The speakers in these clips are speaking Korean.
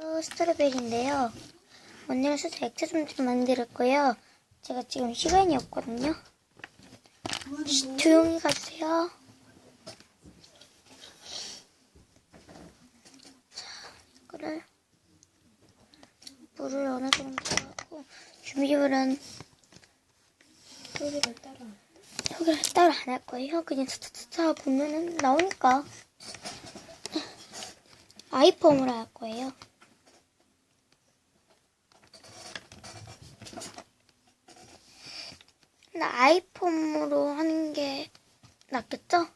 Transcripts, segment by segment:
어, 스트로베리인데요. 오늘 수제 액체 좀 만들 거예요. 제가 지금 시간이 없거든요. 쉿, 조용히 가주세요. 자, 이거를 물을 어느 정도 하고 준비물은 소리를 따라. 소개를 따로 안 할 거예요. 그냥 차차차차 보면은 나오니까 아이폼으로 할 거예요. 근데 아이폼으로 하는 게 낫겠죠?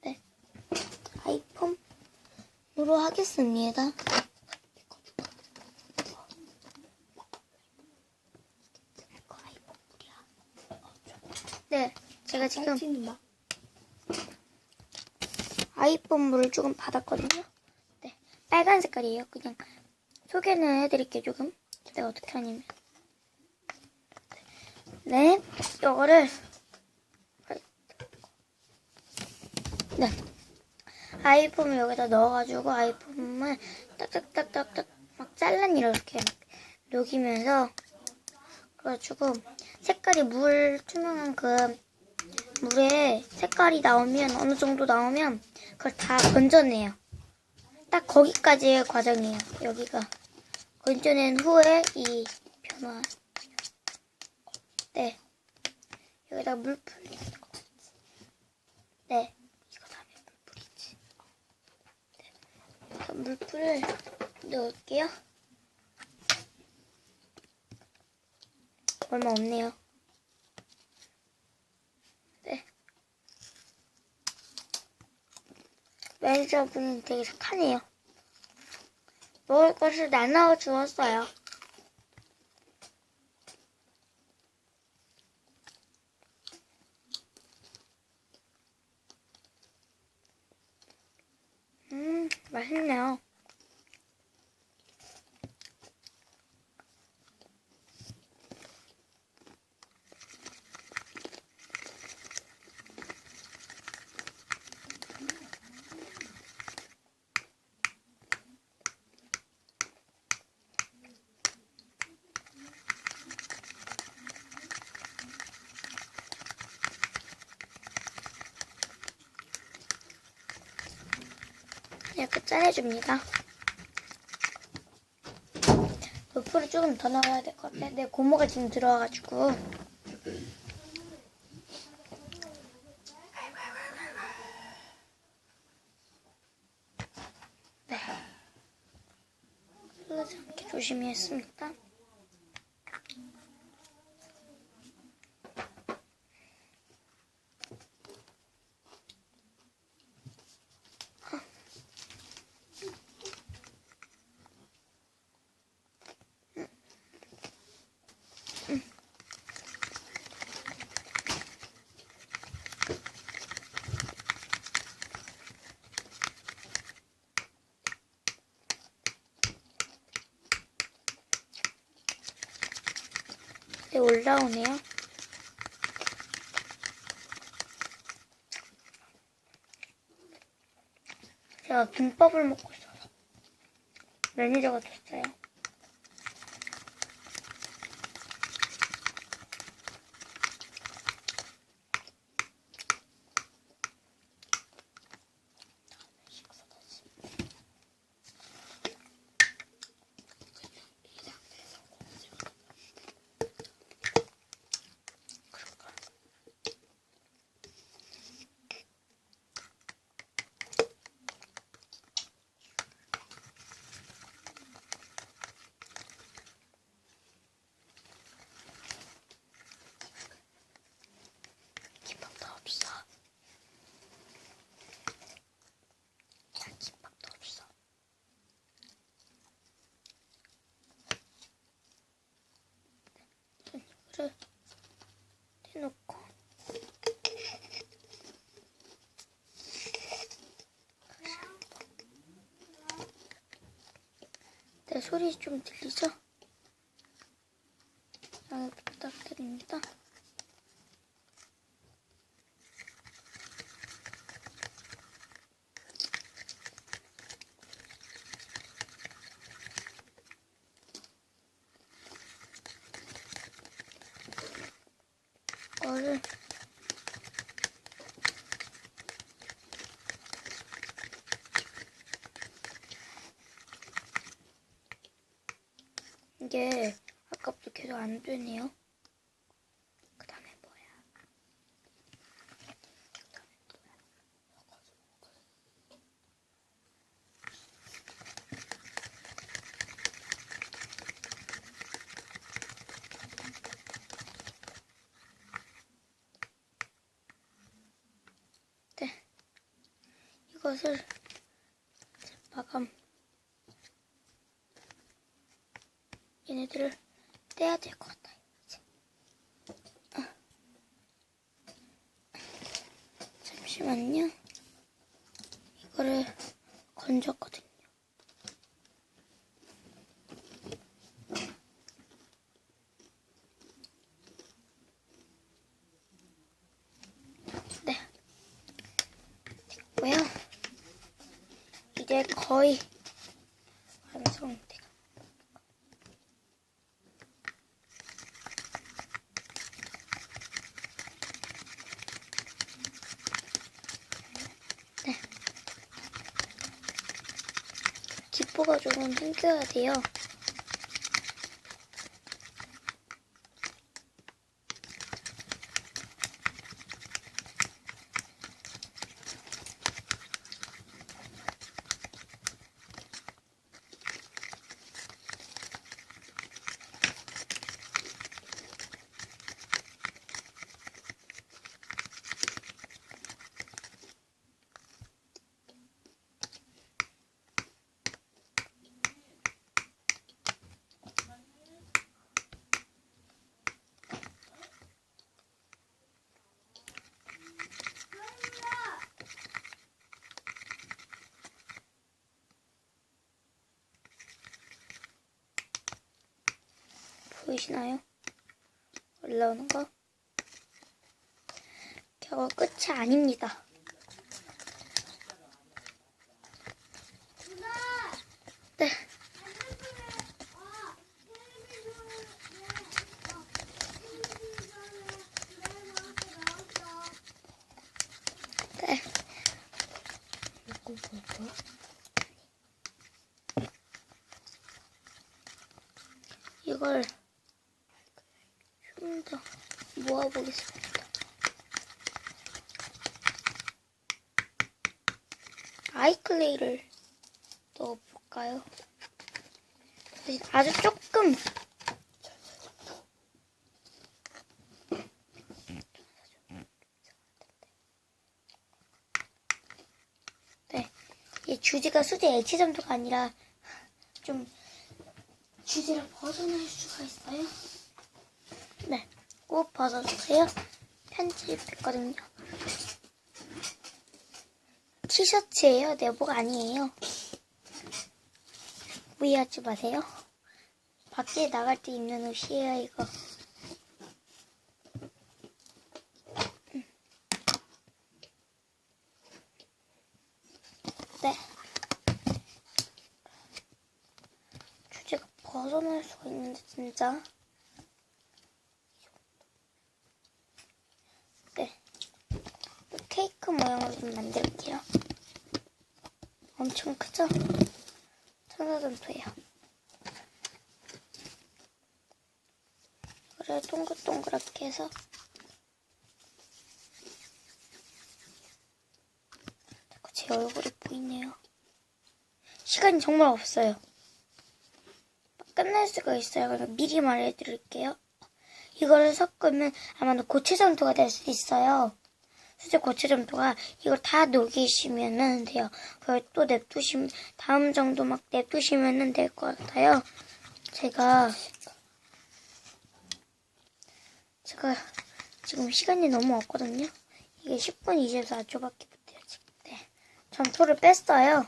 네, 아이폼으로 하겠습니다. 네, 제가 지금. 아이폰 물을 조금 받았거든요. 네, 빨간 색깔이에요. 그냥 소개는 해드릴게요, 조금. 내가 어떻게 하냐면. 네, 이거를. 네. 아이폰을 여기다 넣어가지고 아이폰을 딱딱딱딱딱 막 잘라니 이렇게 막 녹이면서 그래가지고 색깔이 물 투명한 그 물에 색깔이 나오면 어느 정도 나오면 그걸 다 건져내요. 딱 거기까지의 과정이에요. 여기가 건져낸 후에 이 변화. 네. 여기다 물 뿌리. 네. 이거 다음에 물 뿌리지. 네. 물풀을 넣을게요. 얼마 없네요. 네. 매니저분이 되게 착하네요. 먹을 것을 나눠 주었어요. 음, 맛있네요. 이렇게 짜내줍니다. 물풀을 조금 더 넣어야 될 것 같아. 내 고모가 지금 들어와가지고. 네. 흘러지 않게 조심히 했습니다. 네, 올라오네요. 제가 김밥을 먹고 있어서 매니저가 됐어요. 이거를 대놓고 내 소리 좀 들리죠? 양해 부탁드립니다. 이거를 이게 아까부터 계속 안 되네요. 것을 마감 얘네들을 떼야 될 것 같아요. 이제. 아. 잠시만요. 이거를 건졌거든요. 네. 됐고요. 이제 거의 완성돼가. 네. 기포가 조금 생겨야 돼요. 보이시나요? 올라오는 거? 겨우 끝이 아닙니다. 네. 네. 이걸 모아보겠습니다. 아이클레이를 넣어볼까요? 아주 조금 네, 이 주지가 수제 액체 점도가 아니라 좀 주지를 벗어날 수가 있어요. 네, 꼭 벗어주세요. 편집했거든요. 티셔츠예요. 내복 아니에요. 오해하지 마세요. 밖에 나갈 때 입는 옷이에요, 이거. 음. 네. 주제가 벗어날 수가 있는데, 진짜. 네. 케이크 모양으로 좀 만들게요. 엄청 크죠? 천사점토예요. 그래 동글동글하게 해서 자꾸 제 얼굴이 보이네요. 시간이 정말 없어요. 끝날 수가 있어요. 그럼 미리 말해드릴게요. 이거를 섞으면 아마도 고체 점토가 될수 있어요. 수제 고체 점토가 이걸 다 녹이시면은 돼요. 그걸 또 냅두시면 다음 정도 막 냅두시면은 될 것 같아요. 제가 제가 지금 시간이 너무 없거든요. 이게 10분 24초밖에 못해요. 지금. 네. 점토를 뺐어요.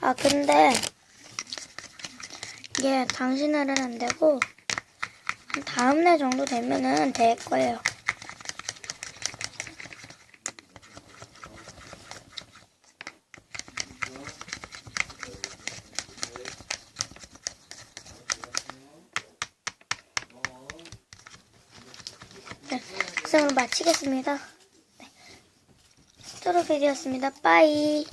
아 근데 이게 당신날은 안 되고 한 다음날 정도 되면은 될 거예요. 영상을 마치겠습니다. 네. 스트로베리였습니다. 빠이.